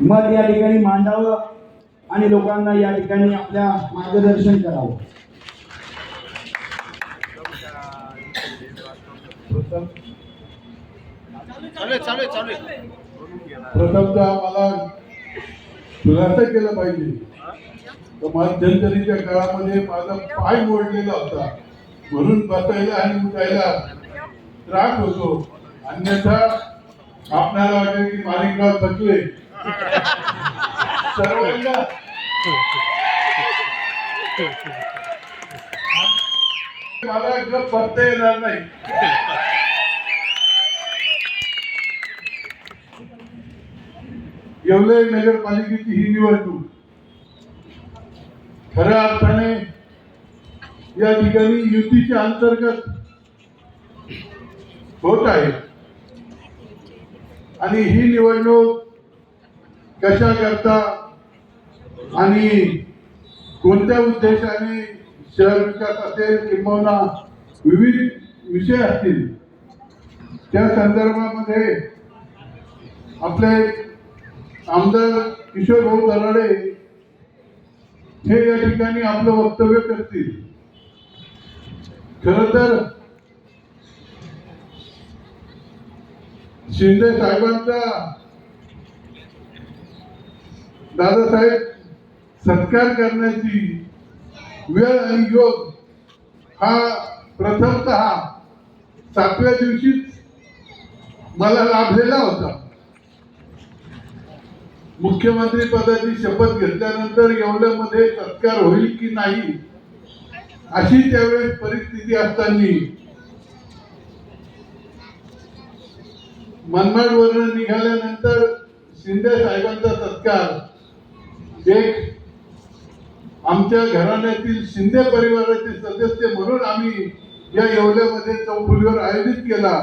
मत या ठिकाणी मांडावं आणि लोकांना या ठिकाणी आपल्या मार्गदर्शन करावं. प्रथमतः मला खुलासा केला पाहिजे. तर मध्यंतरीच्या काळामध्ये माझा पाय मोडलेला होता. म्हणून बसायला आणि उठायला त्रास होतो. अन्यथा आपल्याला वाटेल की मालिकगाव थकले. सर्वांना मला एकदम पत्ता येणार नाही येवले नगरपालिकेची ही निवडणूक खऱ्या अर्थाने या ठिकाणी युतीच्या अंतर्गत होत आहे. आणि ही निवडणूक कशा करता आणि कोणत्या उद्देशाने शहर विकास असेल किंबहुना विविध विषय असतील त्या संदर्भामध्ये आपले आमदार किशोर भाऊ दराडे हे या ठिकाणी आपलं वक्तव्य करतील. खर तर शिंदे साहेबांचा दादासाहेब सत्कार करण्याची वेळ आणि योग हा प्रथमत सातव्या दिवशीच मला लाभलेला होता. मुख्यमंत्री पदाची शपथ घेतल्यानंतर एवढ्यामध्ये सत्कार होईल की नाही अशी त्यावेळेस परिस्थिती असताना मनमाडवरून निघाल्यानंतर शिंदे साहेबांचा सत्कार एक आमच्या घराण्यातील शिंदे परिवाराचे सदस्य म्हणून आम्ही या येवल्यामध्ये चौफुलीवर आयोजित केला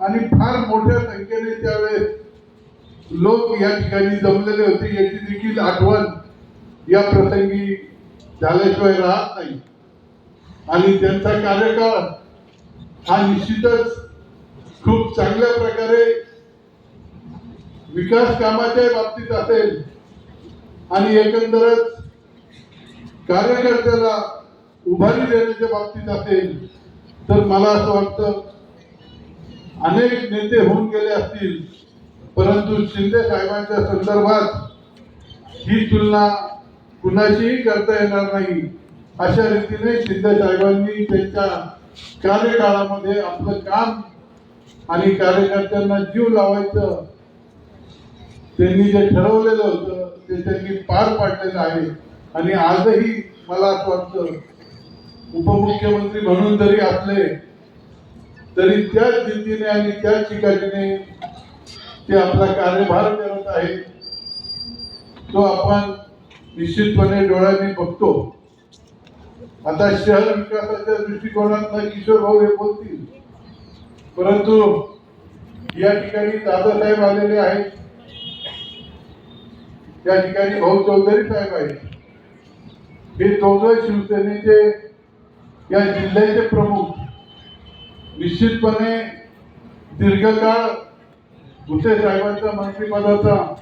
आणि फार मोठ्या संख्येने त्यावेळेस लोक या ठिकाणी जमलेले होते. याची देखील आठवण या प्रसंगी झाल्याशिवाय राहत नाही. आणि त्यांचा कार्यकाळ हा निश्चितच खूप चांगल्या प्रकारे विकास कामाच्या बाबतीत असेल आणि एकंदरच कार्यकर्त्याला उभारी देण्याच्या बाबतीत असेल तर मला असं वाटतं अनेक नेते होऊन गेले असतील परंतु शिंदे साहेबांच्या संदर्भात ही तुलना कुणाशीही करता येणार नाही. अशा रीतीने शिंदे साहेबांनी त्यांच्या कार्यकाळामध्ये आपलं काम आणि कार्यकर्त्यांना जीव लावायचं त्यांनी जे ठरवलेलं होतं ते त्यांनी पार पाडलेलं आहे. आणि आजही मला असं वाटतं उपमुख्यमंत्री म्हणून जरी असले तरी त्याच जिद्दीने आणि त्याच चिकाटीने ते आपला कार्यभार करत आहे तो आपण निश्चितपणे डोळ्यांनी बघतो. आता शहर विकासाच्या दृष्टिकोनात किशोर भाऊ हे बोलतील. परंतु या ठिकाणी दादासाहेब आलेले आहेत. त्या ठिकाणी भाऊ चौधरी साहेब आहेत. हे चौधरी शिवसेनेचे या जिल्ह्याचे प्रमुख निश्चितपणे दीर्घकाळ भुसे साहेबांचा मंत्रिपदाचा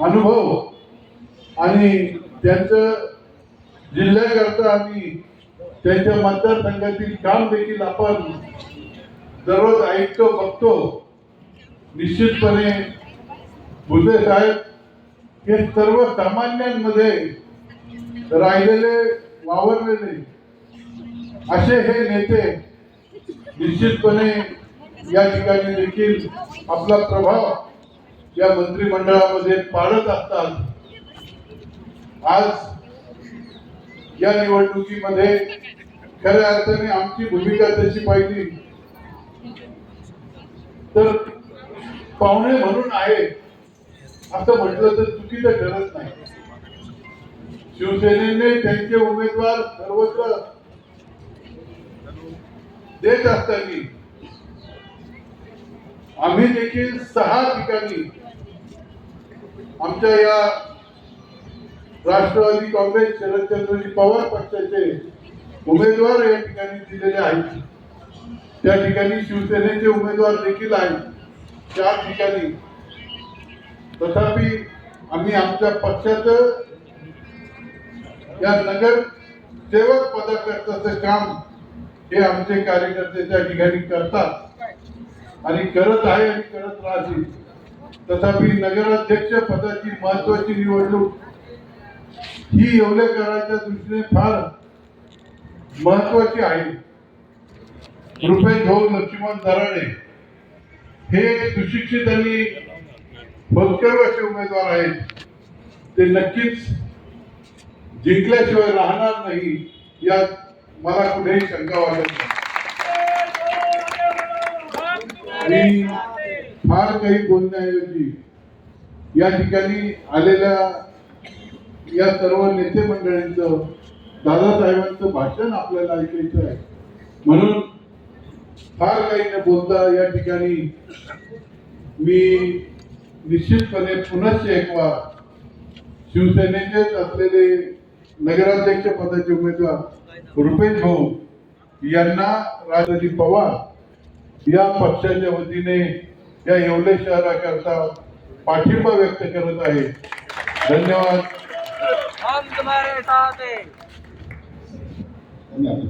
अनुभव आणि त्यांचं जिल्ह्याकरता आणि त्यांच्या मतदारसंघातील काम देखील आपण दररोज ऐकतो बघतो. निश्चितपणे भुसे साहेब हे सर्वसामान्यांमध्ये राहिलेले वावरलेले असे हे नेते निश्चितपणे या ठिकाणी देखील आपला प्रभाव या मंत्रिमंडळामध्ये पाडत असतात. आज या निवडणुकीमध्ये खऱ्या अर्थाने आमची भूमिका तशी पाहिली. तर पाहुणे म्हणून आहे असं म्हटलं तर चुकीचं ठरत नाही. शिवसेनेने त्यांचे उमेदवार सर्वत्र देत असताना आम्ही देखील सहा ठिकाणी आमच्या या राष्ट्रवादी काँग्रेस शरदचंद्रजी पवार पक्षाचे उमेदवार या ठिकाणी दिलेले आहेत. त्या ठिकाणी शिवसेनेचे उमेदवार देखील आहेत. चार ठिकाणी तथापि आम्ही आमच्या पक्षाचं या नगर सेवक पदाकरताचं काम हे आमचे कार्यकर्ते त्या ठिकाणी करतात. आणि करत आहे आणि करत राहतील. तथापि नगराध्यक्ष पदाची महत्वाची निवडणूक ही येवलेकरांच्या दृष्टीने फार महत्वाची आहे. रुपेश भाऊ लक्ष्मण दराडे हे सुशिक्षित आणि होतकर असे उमेदवार आहेत. ते नक्कीच जिंकल्याशिवाय राहणार नाही यात मला कुठेही शंका वाटत नाही. फार काही बोलण्याऐवजी या ठिकाणी आलेल्या या सर्व नेते मंडळींचं दादासाहेबांचं भाषण आपल्याला ऐकायचं आहे. म्हणून फार काही न बोलता या ठिकाणी मी निश्चितपणे पुनश्च एकवार शिवसेनेचेच असलेले नगराध्यक्ष पदाचे उमेदवार रुपेश भाऊ यांना राजाजी पवार या पक्षाच्या वतीने या येवले शहराकरता पाठिंबा व्यक्त करत आहे. धन्यवाद. हम तुम्हारे साथ हैं। धन्यवाद.